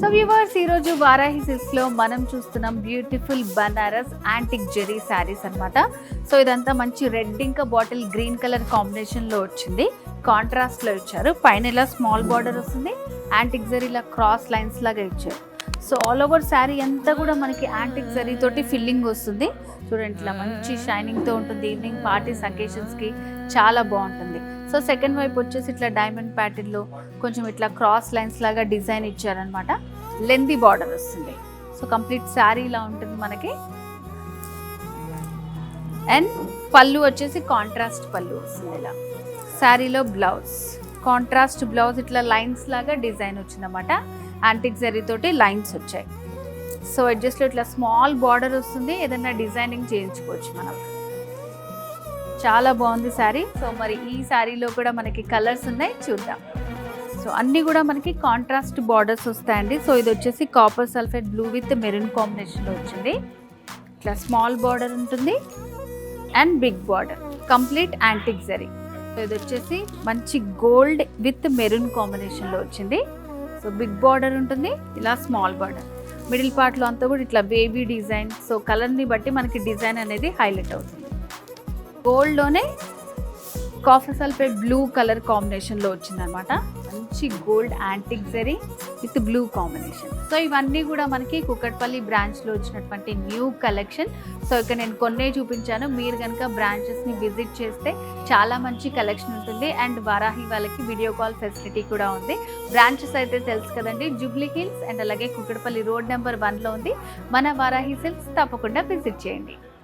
So viewers ఈరోజు వారాహి సిల్క్స్లో మనం చూస్తున్నాం beautiful Banaras antique zari sarees అన్నమాట. సో ఇదంతా మంచి రెడ్ ఇంకా బాటిల్ గ్రీన్ కలర్ కాంబినేషన్లో వచ్చింది. కాంట్రాస్ట్లో ఇచ్చారు. పైన ఇలా స్మాల్ బార్డర్ వస్తుంది. యాంటిక్ జరీ ఇలా క్రాస్ లైన్స్ లాగా ఇచ్చారు. సో ఆల్ ఓవర్ శారీ అంతా కూడా మనకి యాంటిక్ జరీ తోటి ఫిల్లింగ్ వస్తుంది. చూడండి ఇట్లా మంచి షైనింగ్తో ఉంటుంది. ఈవినింగ్ పార్టీస్ అకేషన్స్కి చాలా బాగుంటుంది. సో సెకండ్ వైపు వచ్చేసి ఇట్లా డైమండ్ ప్యాటర్న్లో కొంచెం ఇట్లా క్రాస్ లైన్స్ లాగా డిజైన్ ఇచ్చారనమాట లెందీ బార్డర్ వస్తుంది. సో కంప్లీట్ శారీ ఇలా ఉంటుంది మనకి. అండ్ పళ్ళు వచ్చేసి కాంట్రాస్ట్ పళ్ళు వస్తుంది ఇలా. శారీలో బ్లౌజ్. కాంట్రాస్ట్ బ్లౌజ్ ఇట్లా లైన్స్ లాగా డిజైన్ వచ్చిందన్నమాట. యాంటిక్ జరీ తోటి లైన్స్ వచ్చాయి. సో అడ్జస్ట్లో ఇట్లా స్మాల్ బార్డర్ వస్తుంది. ఏదైనా డిజైనింగ్ చేయించుకోవచ్చు మనం. చాలా బాగుంది శారీ. సో మరి ఈ శారీలో కూడా మనకి కలర్స్ ఉన్నాయి. చూద్దాం. సో అన్నీ కూడా మనకి కాంట్రాస్ట్ బార్డర్స్ వస్తాయండి. సో ఇది వచ్చేసి copper sulphate blue with maroon కాంబినేషన్లో వచ్చింది. ఇట్లా స్మాల్ బార్డర్ ఉంటుంది. And big border complete antique zari so ఇది వచ్చేసి మంచి గోల్డ్ విత్ మెరూన్ కాంబినేషన్లో వచ్చింది. సో బిగ్ బార్డర్ ఉంటుంది. ఇలా స్మాల్ బార్డర్ మిడిల్ పార్ట్లో అంతా కూడా ఇట్లా బేబీ డిజైన్ సో కలర్ని బట్టి మనకి డిజైన్ అనేది హైలైట్ అవుతుంది. గోల్డ్లోనే కాఫీ సల్ఫేట్ బ్లూ కలర్ కాంబినేషన్లో వచ్చిందనమాట మంచి gold antique zari with blue combination. So ఇవన్నీ కూడా మనకి కుక్కట్పల్లి బ్రాంచ్లో వచ్చినటువంటి న్యూ కలెక్షన్. సో ఇక్కడ నేను కొన్నే చూపించాను. మీరు కనుక బ్రాంచెస్ని విజిట్ చేస్తే చాలా మంచి కలెక్షన్ ఉంటుంది. అండ్ వారాహి వాళ్ళకి వీడియో కాల్ ఫెసిలిటీ కూడా ఉంది. బ్రాంచెస్ అయితే తెలుసు కదండి. జూబ్లీ హిల్స్ అండ్ అలాగే కుక్కడపల్లి రోడ్ నెంబర్ వన్లో ఉంది. మన వారాహి సిల్క్స్ తప్పకుండా విజిట్ చేయండి.